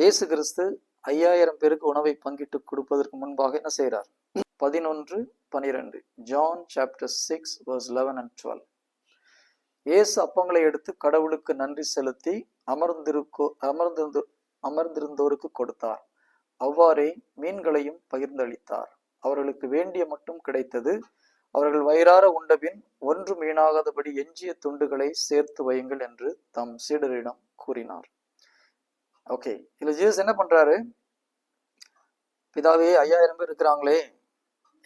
இயேசு கிறிஸ்து ஐயாயிரம் பேருக்கு உணவை பங்கிட்டு கொடுப்பதற்கு முன்பாக என்ன செய்கிறார்? பதினொன்று பனிரெண்டு. John chapter six verse eleven and twelve. இயேசு அப்பங்களை எடுத்து கடவுளுக்கு நன்றி செலுத்தி அமர்ந்திருக்கோ அமர்ந்திருந்து அமர்ந்திருந்தோருக்கு கொடுத்தார். அவ்வாறே மீன்களையும் பகிர்ந்தளித்தார். அவர்களுக்கு வேண்டிய மட்டும் கிடைத்தது அவர்கள் வயிறார உண்டபின் ஒன்று மீனாகாதபடி எஞ்சிய துண்டுகளை சேர்த்து வையுங்கள் என்று தம் சீடரிடம் கூறினார். ஓகே இதுல ஜீசஸ் என்ன பண்றாரு? பிதாவே ஐயாயிரம் பேர் இருக்கிறாங்களே.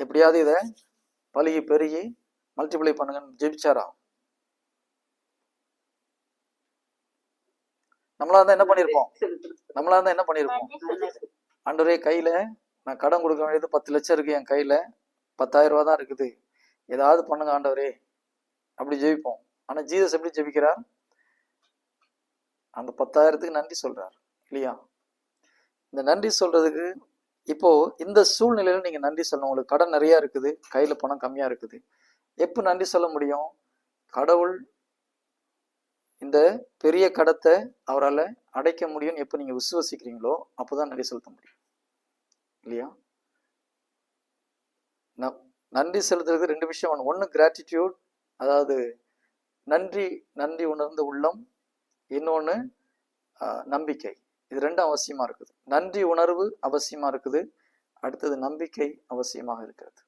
எப்படியாவது இதை பழுகி பெருகி மல்டிப்ளை பண்ணுங்கன்னு ஜெபிச்சாரா நம்மளா இருந்தா என்ன பண்ணிருப்போம்? நம்மளா இருந்தா என்ன பண்ணிருப்போம்? ஆண்டவரே கையில நான் கடன் கொடுக்க வேண்டியது பத்து லட்சம் இருக்கு என் கையில. பத்தாயிரம் ரூபா தான் இருக்குது. ஏதாவது பண்ணுங்க ஆண்டவரே. அப்படி ஜெபிப்போம். ஆனா ஜீசஸ் எப்படி ஜெபிக்கிறார்? அந்த பத்தாயிரத்துக்கு நன்றி சொல்றார். இல்லையா? இந்த நன்றி சொல்றதுக்கு இப்போ இந்த சூழ்நிலையில நீங்க நன்றி சொல்லணும். உங்களுக்கு கடன் நிறைய இருக்குது. கையில பணம் கம்மியா இருக்குது. எப்போ நன்றி சொல்ல முடியும்? கடவுள் இந்த பெரிய கடத்தை அவரால் அடைக்க முடியும்னு எப்போ நீங்க விசுவசிக்கிறீங்களோ அப்போதான் நன்றி செலுத்த முடியும். இல்லையா? நன்றி செலுத்துறதுக்கு ரெண்டு விஷயம். ஒன்று ஒன்று கிராட்டிடியூட் அதாவது நன்றி நன்றி உணர்ந்த உள்ளம். இன்னொன்று நம்பிக்கை. இது ரெண்டும் அவசியமாக இருக்குது. நன்றி உணர்வு அவசியமாக இருக்குது. அடுத்தது நம்பிக்கை அவசியமாக இருக்கிறது.